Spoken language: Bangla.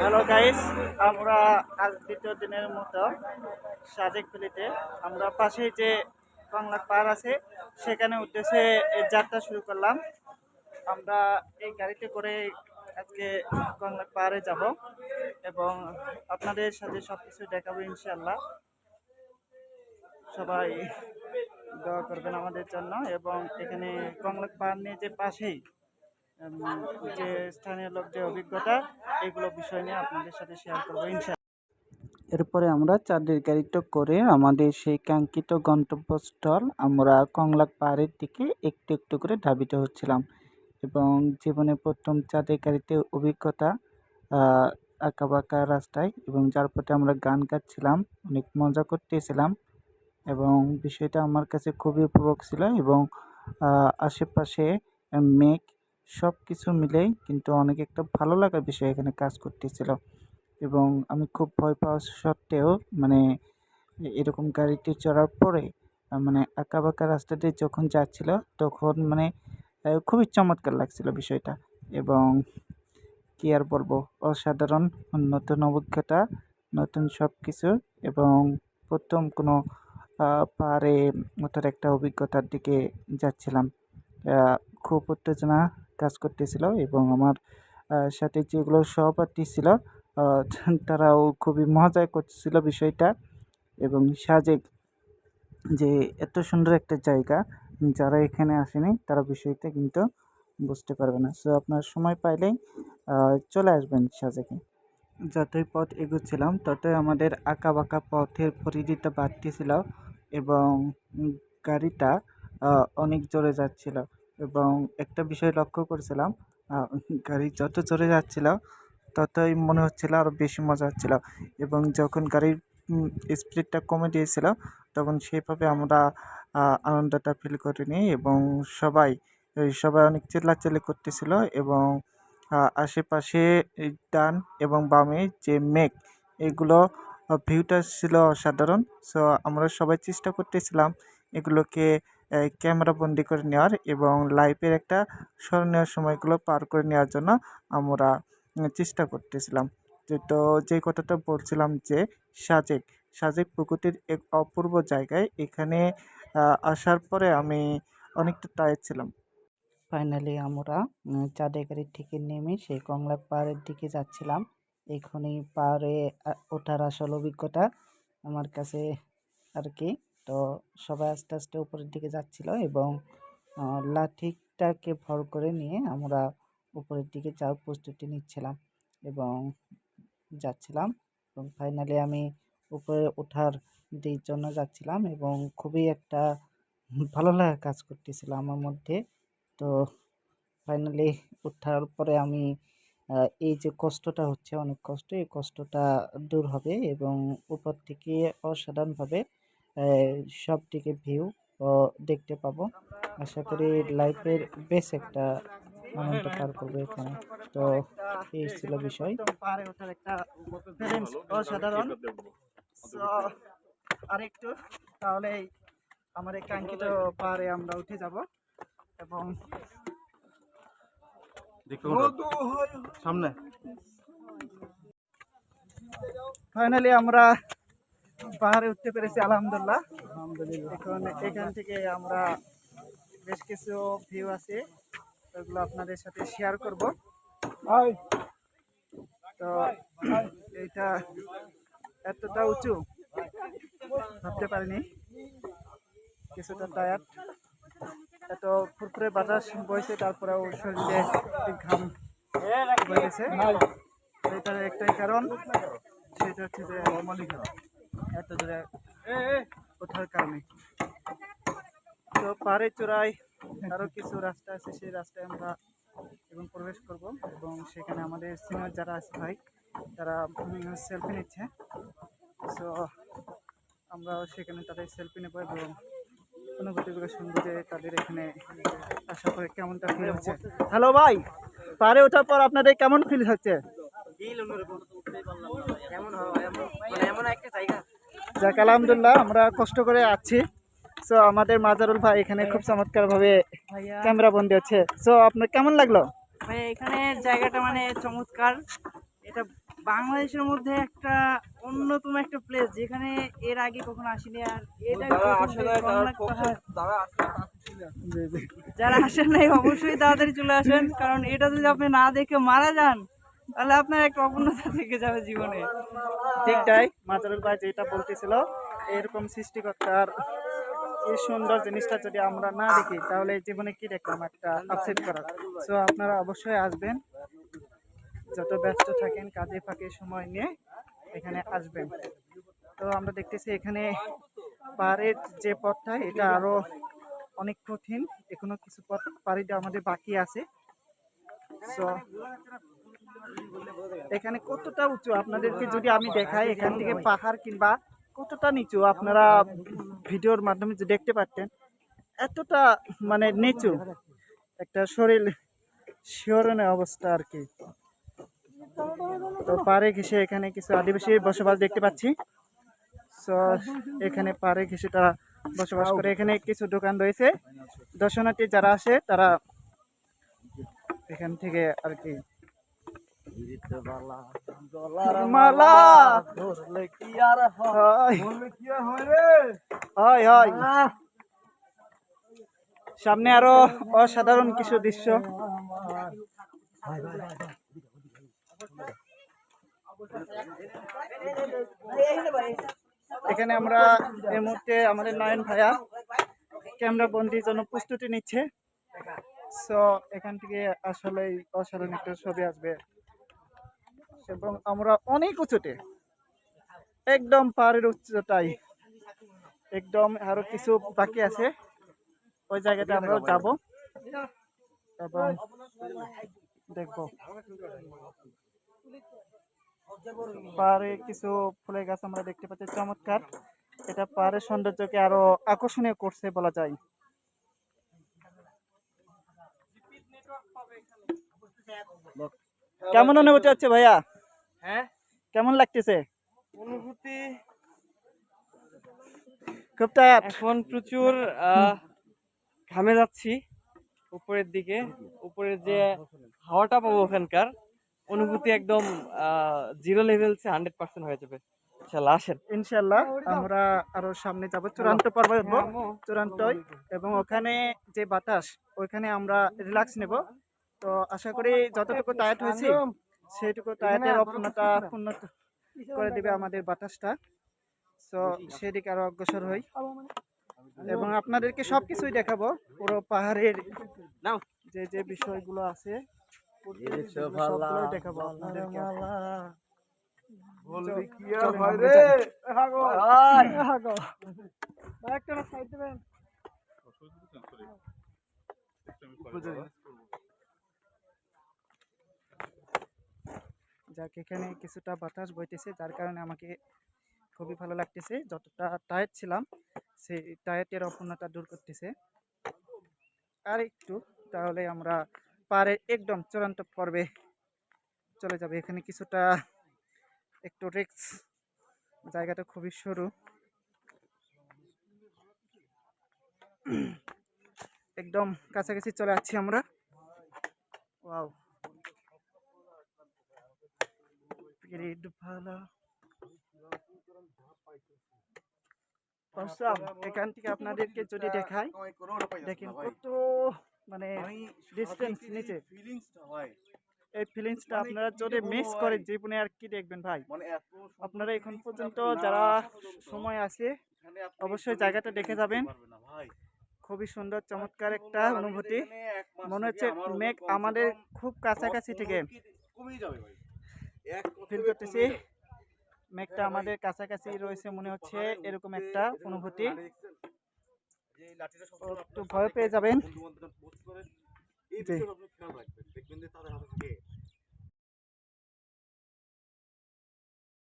হ্যালো গাইস আমরা আজ দ্বিতীয় দিনের মতো সাজেক ভ্যালিতে আমরা পাশেই যে বাংলা পার আছে, সেখানে উদ্দেশ্যে যাত্রা শুরু করলাম। আমরা এই গাড়িতে করে আজকে বাংলা পাহাড়ে যাব এবং আপনাদের সাথে সব কিছু দেখাবো ইনশাল্লাহ সবাই দোয়া করবেন আমাদের জন্য এবং এখানে কংলাক পাহাড় নিয়ে যে পাশেই যে স্থানীয় লোক যে অভিজ্ঞতা, এগুলো বিষয় নিয়ে আপনাদের সাথে শেয়ার করব ইনশাল্লাহ এরপরে আমরা চাঁদের গাড়িটা করে আমাদের সেই কাঙ্ক্ষিত গন্তব্যস্থল, আমরা কংলাক পাহাড়ের দিকে একটু একটু করে ধাবিত হচ্ছিলাম। এবং জীবনে প্রথম চাঁদের গাড়িতে অভিজ্ঞতা আঁকাবাঁকা রাস্তায় এবং যার পথে আমরা গান গাচ্ছিলাম, অনেক মজা করতেছিলাম এবং বিষয়টা আমার কাছে খুবই উপভোগ ছিল এবং আশেপাশে মেঘ সব কিছু মিলেই কিন্তু অনেক একটা ভালো লাগার বিষয় এখানে কাজ করতেছিল। এবং আমি খুব ভয় পাওয়া সত্ত্বেও মানে এরকম গাড়িতে চড়ার পরে মানে আঁকা বাঁকা রাস্তা দিয়ে যখন যাচ্ছিল, তখন মানে খুবই চমৎকার লাগছিল বিষয়টা। এবং কি আর বলব, অসাধারণ, নতুন অভিজ্ঞতা, নতুন সব কিছু এবং প্রথম কোনো পাহাড়ে ওঠার একটা অভিজ্ঞতার দিকে যাচ্ছিলাম। খুব উত্তেজনা কাজ করতেছিল এবং আমার সাথে যেগুলো সহপাঠী ছিল তারাও খুবই মজা করছিল বিষয়টা এবং সাজেক যে এত সুন্দর একটা জায়গা, যারা এখানে আসেনি তারা বিষয়টা কিন্তু বুঝতে পারবে না। সো আপনার সময় পাইলেই চলে আসবেন সাজেকে। যতই পথ এগোচ্ছিলাম, ততই আমাদের আঁকা বাঁকা পথের পরিধিটা বাড়তেছিল এবং গাড়িটা অনেক জোরে যাচ্ছিল। এবং একটা বিষয় লক্ষ্য করেছিলাম গাড়ি যত জোরে যাচ্ছিল, ততই মনে হচ্ছিল আরও বেশি মজা হচ্ছিল। এবং যখন গাড়ির স্পিডটা কমে দিয়েছিল, তখন সেভাবে আমরা আনন্দটা ফিল করিনি এবং সবাই সবাই অনেক চিল্লাচিল্লি করতেছিল এবং আশেপাশে ডান এবং বামে যে মেঘ, এগুলো ভিউটা ছিল অসাধারণ। সো আমরা সবাই চেষ্টা করতেছিলাম এগুলোকে ক্যামেরা বন্দি করে নেওয়ার এবং লাইভের একটা স্মরণীয় সময়গুলো পার করে নেওয়ার জন্য আমরা চেষ্টা করতেছিলাম। তো যে কথাটা বলছিলাম যে সাজেক সাজেক প্রকৃতির এক অপূর্ব জায়গায় এখানে আসার পরে আমি অনেকটা টায়ার্ড ছিলাম। ফাইনালি আমরা উম, চাঁদের গাড়ির থেকে নেমে সেই কংলা পাহাড়ের দিকে যাচ্ছিলাম। এখনই পাহাড়ে ওঠার আসল অভিজ্ঞতা আমার কাছে আর কি। তো সবাই আস্তে আস্তে উপরের দিকে যাচ্ছিল এবং লাঠিটাকে ভর করে নিয়ে আমরা উপরের দিকে যাওয়ার প্রস্তুতি নিচ্ছিলাম এবং যাচ্ছিলাম এবং ফাইনালি আমি উপরে ওঠার জন্য যাচ্ছিলাম এবং খুবই একটা ভালো লাগা কাজ করতেছিল আমার মধ্যে। তো ফাইনালি ওঠার পরে আমি এই যে কষ্টটা হচ্ছে অনেক কষ্ট, এই কষ্টটা দূর হবে এবং উপর থেকে অসাধারণভাবে আহ, সব দিকে ভিউ দেখতে পাবো। আশা করি লাইফের বেশ একটা আনন্দ পার করব এখানে। তো এই ছিল বিষয়। একটা অসাধারণ আর একটু তাহলেই আমার এই কাঙ্ক্ষিত পাহাড়ে আমরা উঠে যাব এবং সামনে। ফাইনালি আমরা পাহাড়ে উঠতে পেরেছি আলহামদুলিল্লাহ। এখন এখান থেকে আমরা বেশ কিছু ভিউ আছে ওগুলো আপনাদের সাথে শেয়ার করব। তো এইটা এতটা উঁচু ভাবতে পারিনি। কিছুটা টায়ার্ড এত ফুরফুরে বাতাস বইছে তারপরেও শরীরে ঘাম বইতেছে এটার একটাই কারণ সেটা হচ্ছে যে এত দূরে ওঠার কারণে? তো পাহাড়ের চূড়ায় আরও কিছু রাস্তা আছে সেই রাস্তায় আমরা এবং প্রবেশ করব এবং সেখানে আমাদের সিনিয়র যারা আছে ভাই তারা সেলফি নিচ্ছে। সো আমরাও সেখানে তাদের সেলফি নেব এবং অনুভূতিগুলো শুনব যে তাদের এখানে আশা করে কেমনটা ফিল হচ্ছে। হ্যালো ভাই পাহাড়ে ওঠার পর আপনাদের কেমন ফিল হচ্ছে? যাক আলহামদুলিল্লাহ আমরা কষ্ট করে আছি। সো আমাদের মাজারুল ভাই এখানে খুব চমৎকার ভাবে ক্যামেরা বন্দি হচ্ছে সো আপনার কেমন লাগল? ভাই এখানে জায়গাটা মানে চমৎকার। এটা বাংলাদেশের মধ্যে একটা অন্যতম একটা প্লেস যেখানে এর আগে কখনো আসিনি আর এটা যারা আসেন নাই অবশ্যই তাড়াতাড়ি চলে আসেন কারণ এটা যদি আপনি না দেখে মারা যান তাহলে আপনার একটা অপূর্ণতা থেকে যাবে জীবনে। ঠিক তাই মাজারুল ভাই যেটা বলতেছিল এরকম সৃষ্টিকর্তার এই সুন্দর জিনিসটা যদি আমরা না দেখি তাহলে জীবনে কি দেখলাম? একটা আপসেট করার সো আপনারা অবশ্যই আসবেন। যত ব্যস্ত থাকেন কাজে ফাঁকে সময় নিয়ে এখানে আসবেন। তো আমরা দেখতেছি এখানে পাহাড়ের যে পথটা এটা আরও অনেক কঠিন। এখনও কিছু পথ পাড়ি দেওয়া আমাদের বাকি আছে। সো এখানে কতটা উঁচু? আপনাদেরকে যদি আমি দেখাই এখান থেকে পাহাড় কিংবা কতটা নিচু? আপনারা ভিডিওর মাধ্যমে যে দেখতে পারতেন এতটা মানে নিচু একটা শরীর, শিহরণের অবস্থা আর কি। তো পারে ঘেসে এখানে কিছু আদিবাসী বসবাস দেখতে পাচ্ছি। তো এখানে পারে ঘেসে তারা বসবাস করে। এখানে কিছু দোকান রয়েছে। দর্শনার্থী যারা আসে, তারা এখান থেকে আর কি মালা। হয়? হয়। হয় সামনে আরও অসাধারণ কিছু দৃশ্য। এখানে আমরা এই মুহূর্তে আমাদের নয়ন ভাইয়া ক্যামেরা বন্দির জন্য প্রস্তুতি নিচ্ছে। সো এখান থেকে আসলে অসাধারণ একটা ছবি আসবে। এবং আমরা অনেক উঁচুতে। একদম পাহাড়ের উচ্চতায়। একদম আরও কিছু বাকি আছে। ওই জায়গাটা আমরা যাব। এবং দেখব। পাহাড়ে কিছু ফুলের গাছ আমরা দেখতে পাচ্ছি, চমৎকার। এটা পাহাড়ের সৌন্দর্যকে আরও আকর্ষণীয় করছে বলা যায়। কেমন অনুভূতি হচ্ছে ভাইয়া? হ্যাঁ? কেমন লাগতেছে? অনুভূতি? খুব এখন প্রচুর ঘামে যাচ্ছি উপরের দিকে। উপরের যে হাওয়াটা পাবো ওখানকার অনুভূতি একদম জিরো লেভেল সে হান্ড্রেড পার্সেন্ট হয়ে যাবে। ইনশাল্লাহ আসেন। ইনশাল্লাহ আমরা আরও সামনে যাব চূড়ান্ত পর্বে চূড়ান্তই। এবং ওখানে যে বাতাস ওইখানে আমরা রিল্যাক্স নেব। তো আশা করি যতটুকু টায়ার্ড হয়েছি সেইটুকু টায়ার্ডের অপূর্ণতা পূর্ণ করে দিবে আমাদের বাতাসটা। তো সেদিকে আরও অগ্রসর হই। এবং আপনাদেরকে সবকিছুই দেখাবো পুরো পাহাড়ের যে যে বিষয়গুলো আছে সবগুলোই দেখাবো আপনাদেরকে। বলবি কি আর চলেন হয় আমরা রে? যাই। এ হাগো। যাক, এখানে কিছুটা বাতাস বইতেছে, যার কারণে আমাকে খুবই ভালো লাগতেছে। যতটা টায়ার্ড ছিলাম, সেই টায়ার্ডের অপূর্ণতা দূর করতেছে। আর একটু, তাহলে আমরা পারে একদম চূড়ান্ত পর্বে চলে যাবে। এখানে কিছুটা একটু রিক্স জায়গাটা খুবই সরু। একদম কাছাকাছি চলে আসছি আমরা। ওয়াও গ্রেড ভালো Awesome. এখান থেকে আপনাদেরকে যদি দেখাই দেখেন। কত মানে ডিস্টেন্স নিচে এই ফিলিংসটা মানে আপনারা যদি মিস করেন জীবনে আর কি দেখবেন ভাই মানে আপনারা এখন পর্যন্ত যারা সময় আছে অবশ্যই জায়গাটা দেখে যাবেন। খুবই সুন্দর চমৎকার একটা অনুভূতি মনে হচ্ছে মেঘ আমাদের খুব কাছাকাছি থেকে কি- কমেই যাবে ভাই। ফিল করতেছি। মেঘটা আমাদের কাছাকাছি রয়েছে মনে হচ্ছে এরকম একটা অনুভূতি। একটু ভয় পেয়ে যাবেন।